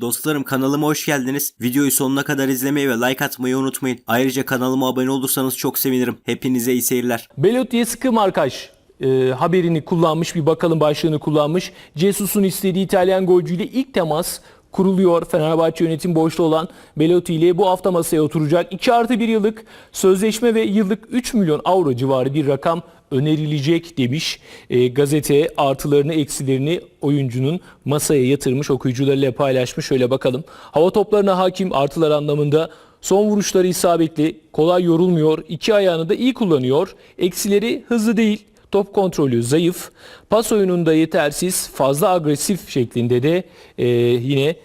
Dostlarım kanalıma hoş geldiniz. Videoyu sonuna kadar izlemeyi ve like atmayı unutmayın. Ayrıca kanalıma abone olursanız çok sevinirim. Hepinize iyi seyirler. Belotti'ye sıkı markaj e, haberini kullanmış bir bakalım başlığını kullanmış. Jesus'un istediği İtalyan golcüyle ilk temas kuruluyor. Fenerbahçe yönetim boşta olan Belotti ile bu hafta masaya oturacak. 2 artı 1 yıllık sözleşme ve yıllık 3 milyon avro civarı bir rakam önerilecek demiş. E, gazete artılarını eksilerini oyuncunun masaya yatırmış okuyucularıyla paylaşmış. Şöyle bakalım. Hava toplarına hakim artılar anlamında Son vuruşları isabetli, kolay yorulmuyor, iki ayağını da iyi kullanıyor. Eksileri hızlı değil, top kontrolü zayıf, pas oyununda yetersiz, fazla agresif şeklinde de e, yine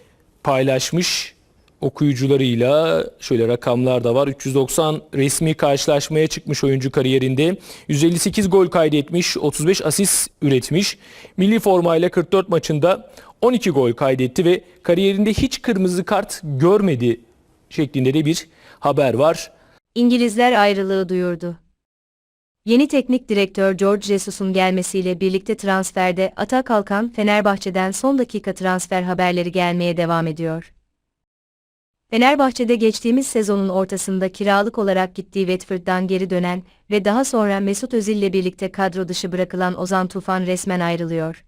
paylaşmış okuyucularıyla şöyle rakamlar da var. 390 resmi karşılaşmaya çıkmış oyuncu kariyerinde. 158 gol kaydetmiş, 35 asist üretmiş. Milli formayla 44 maçında 12 gol kaydetti ve kariyerinde hiç kırmızı kart görmedi şeklinde de bir haber var. İngilizler ayrılığı duyurdu. Yeni teknik direktör George Jesus'un gelmesiyle birlikte transferde ata kalkan Fenerbahçe'den son dakika transfer haberleri gelmeye devam ediyor. Fenerbahçe'de geçtiğimiz sezonun ortasında kiralık olarak gittiği Watford'dan geri dönen ve daha sonra Mesut Özil ile birlikte kadro dışı bırakılan Ozan Tufan resmen ayrılıyor.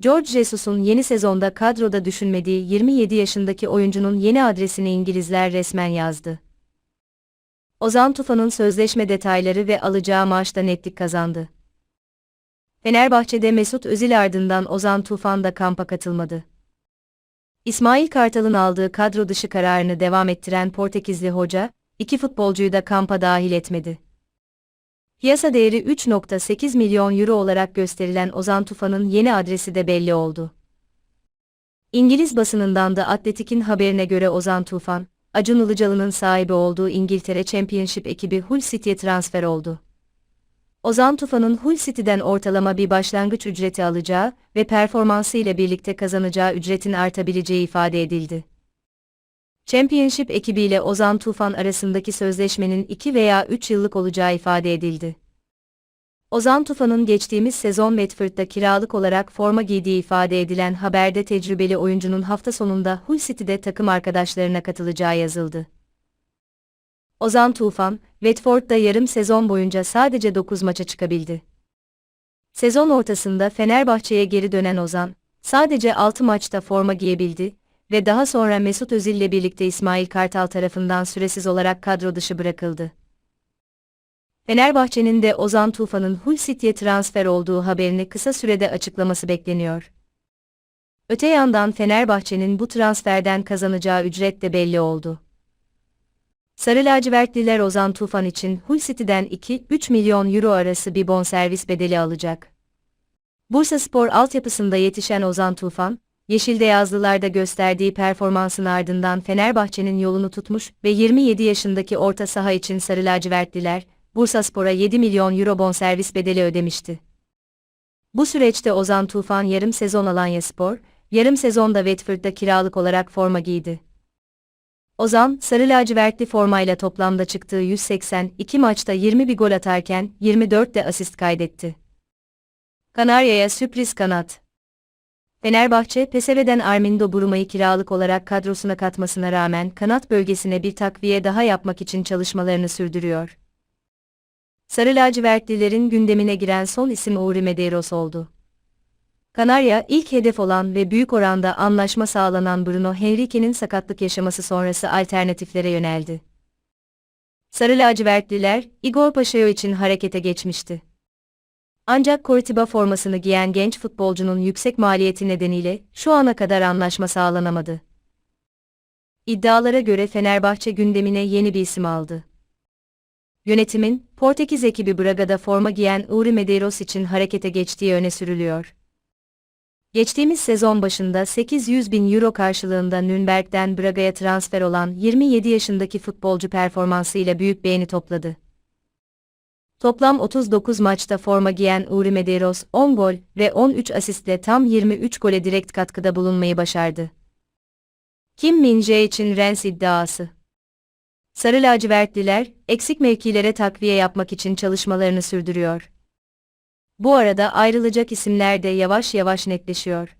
George Jesus'un yeni sezonda kadroda düşünmediği 27 yaşındaki oyuncunun yeni adresini İngilizler resmen yazdı. Ozan Tufan'ın sözleşme detayları ve alacağı maaşta netlik kazandı. Fenerbahçe'de Mesut Özil ardından Ozan Tufan da kampa katılmadı. İsmail Kartal'ın aldığı kadro dışı kararını devam ettiren Portekizli hoca, iki futbolcuyu da kampa dahil etmedi. Piyasa değeri 3.8 milyon euro olarak gösterilen Ozan Tufan'ın yeni adresi de belli oldu. İngiliz basınından da Atletik'in haberine göre Ozan Tufan, Acun Ilıcalı'nın sahibi olduğu İngiltere Championship ekibi Hull City'ye transfer oldu. Ozan Tufan'ın Hull City'den ortalama bir başlangıç ücreti alacağı ve performansı ile birlikte kazanacağı ücretin artabileceği ifade edildi. Championship ekibiyle Ozan Tufan arasındaki sözleşmenin 2 veya 3 yıllık olacağı ifade edildi. Ozan Tufan'ın geçtiğimiz sezon Watford'da kiralık olarak forma giydiği ifade edilen haberde tecrübeli oyuncunun hafta sonunda Hull City'de takım arkadaşlarına katılacağı yazıldı. Ozan Tufan, Watford'da yarım sezon boyunca sadece 9 maça çıkabildi. Sezon ortasında Fenerbahçe'ye geri dönen Ozan, sadece 6 maçta forma giyebildi ve daha sonra Mesut Özil ile birlikte İsmail Kartal tarafından süresiz olarak kadro dışı bırakıldı. Fenerbahçe'nin de Ozan Tufan'ın Hull City'ye transfer olduğu haberini kısa sürede açıklaması bekleniyor. Öte yandan Fenerbahçe'nin bu transferden kazanacağı ücret de belli oldu. Sarı lacivertliler Ozan Tufan için Hull City'den 2-3 milyon euro arası bir bonservis bedeli alacak. Bursa Spor altyapısında yetişen Ozan Tufan, Yeşilde yazlılarda gösterdiği performansın ardından Fenerbahçe'nin yolunu tutmuş ve 27 yaşındaki orta saha için Sarı lacivertliler, Bursaspor'a 7 milyon euro bonservis bedeli ödemişti. Bu süreçte Ozan Tufan yarım sezon Alanyaspor, yarım sezonda Watford'da kiralık olarak forma giydi. Ozan, sarı lacivertli formayla toplamda çıktığı 182 maçta 21 gol atarken 24 de asist kaydetti. Kanarya'ya sürpriz kanat. Fenerbahçe, PSV'den Armindo Buruma'yı kiralık olarak kadrosuna katmasına rağmen kanat bölgesine bir takviye daha yapmak için çalışmalarını sürdürüyor. Sarı lacivertlilerin gündemine giren son isim Uri Medeiros oldu. Kanarya, ilk hedef olan ve büyük oranda anlaşma sağlanan Bruno Henrique'nin sakatlık yaşaması sonrası alternatiflere yöneldi. Sarı lacivertliler, Igor Paşayo için harekete geçmişti. Ancak Coritiba formasını giyen genç futbolcunun yüksek maliyeti nedeniyle şu ana kadar anlaşma sağlanamadı. İddialara göre Fenerbahçe gündemine yeni bir isim aldı. Yönetimin, Portekiz ekibi Braga'da forma giyen Uri Medeiros için harekete geçtiği öne sürülüyor. Geçtiğimiz sezon başında 800 bin euro karşılığında Nürnberg'den Braga'ya transfer olan 27 yaşındaki futbolcu performansıyla büyük beğeni topladı. Toplam 39 maçta forma giyen Uri Medeiros 10 gol ve 13 asistle tam 23 gole direkt katkıda bulunmayı başardı. Kim Min-jae için Rennes iddiası Sarı lacivertliler, eksik mevkilere takviye yapmak için çalışmalarını sürdürüyor. Bu arada ayrılacak isimler de yavaş yavaş netleşiyor.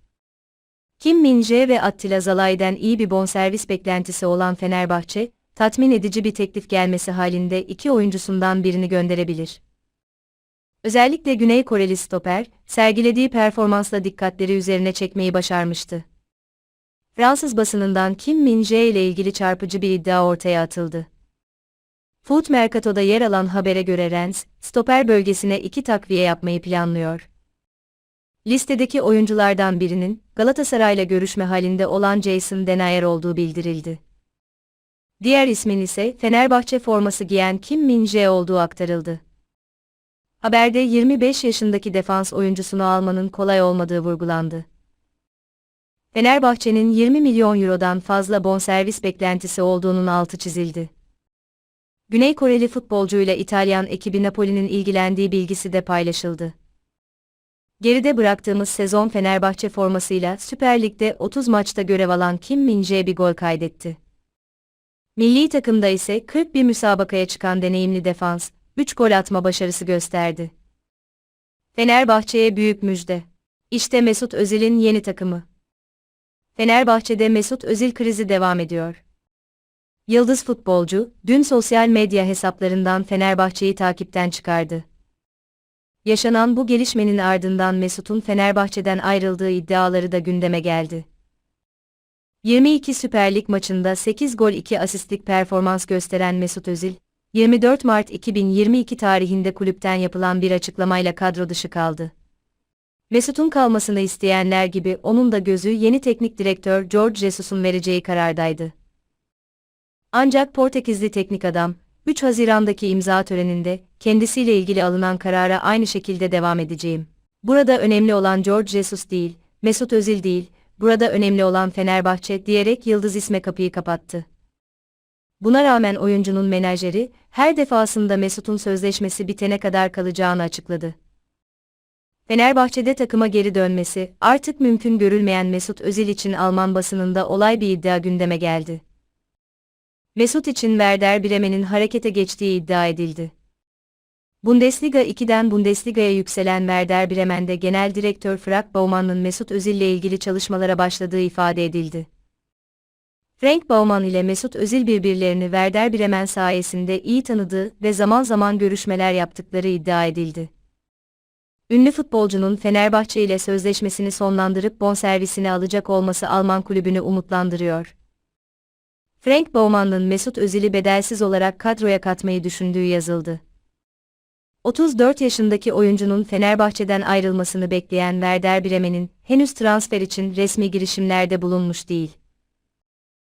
Kim Min-jae ve Attila Zalay'den iyi bir bonservis beklentisi olan Fenerbahçe, tatmin edici bir teklif gelmesi halinde iki oyuncusundan birini gönderebilir. Özellikle Güney Koreli stoper, sergilediği performansla dikkatleri üzerine çekmeyi başarmıştı. Fransız basınından Kim Min-jae ile ilgili çarpıcı bir iddia ortaya atıldı. Foot Mercato'da yer alan habere göre Rennes, stoper bölgesine iki takviye yapmayı planlıyor. Listedeki oyunculardan birinin Galatasaray'la görüşme halinde olan Jason Denayer olduğu bildirildi. Diğer ismin ise Fenerbahçe forması giyen Kim Min-jae olduğu aktarıldı. Haberde 25 yaşındaki defans oyuncusunu almanın kolay olmadığı vurgulandı. Fenerbahçe'nin 20 milyon eurodan fazla bonservis beklentisi olduğunun altı çizildi. Güney Koreli futbolcuyla İtalyan ekibi Napoli'nin ilgilendiği bilgisi de paylaşıldı. Geride bıraktığımız sezon Fenerbahçe formasıyla Süper Lig'de 30 maçta görev alan Kim Min-jae bir gol kaydetti. Milli takımda ise 41 müsabakaya çıkan deneyimli defans, 3 gol atma başarısı gösterdi. Fenerbahçe'ye büyük müjde. İşte Mesut Özil'in yeni takımı. Fenerbahçe'de Mesut Özil krizi devam ediyor. Yıldız futbolcu, dün sosyal medya hesaplarından Fenerbahçe'yi takipten çıkardı. Yaşanan bu gelişmenin ardından Mesut'un Fenerbahçe'den ayrıldığı iddiaları da gündeme geldi. 22 Süper Lig maçında 8 gol 2 asistlik performans gösteren Mesut Özil, 24 Mart 2022 tarihinde kulüpten yapılan bir açıklamayla kadro dışı kaldı. Mesut'un kalmasını isteyenler gibi onun da gözü yeni teknik direktör George Jesus'un vereceği karardaydı. Ancak Portekizli teknik adam, 3 Haziran'daki imza töreninde kendisiyle ilgili alınan karara aynı şekilde devam edeceğim. Burada önemli olan George Jesus değil, Mesut Özil değil, burada önemli olan Fenerbahçe diyerek yıldız isme kapıyı kapattı. Buna rağmen oyuncunun menajeri, her defasında Mesut'un sözleşmesi bitene kadar kalacağını açıkladı. Fenerbahçe'de takıma geri dönmesi, artık mümkün görülmeyen Mesut Özil için Alman basınında olay bir iddia gündeme geldi. Mesut için Werder Bremen'in harekete geçtiği iddia edildi. Bundesliga 2'den Bundesliga'ya yükselen Werder Bremen'de genel direktör Frank Baumann'ın Mesut Özil ile ilgili çalışmalara başladığı ifade edildi. Frank Baumann ile Mesut Özil birbirlerini Werder Bremen sayesinde iyi tanıdığı ve zaman zaman görüşmeler yaptıkları iddia edildi. Ünlü futbolcunun Fenerbahçe ile sözleşmesini sonlandırıp bonservisini alacak olması Alman kulübünü umutlandırıyor. Frank Baumann'ın Mesut Özil'i bedelsiz olarak kadroya katmayı düşündüğü yazıldı. 34 yaşındaki oyuncunun Fenerbahçe'den ayrılmasını bekleyen Werder Bremen'in henüz transfer için resmi girişimlerde bulunmuş değil.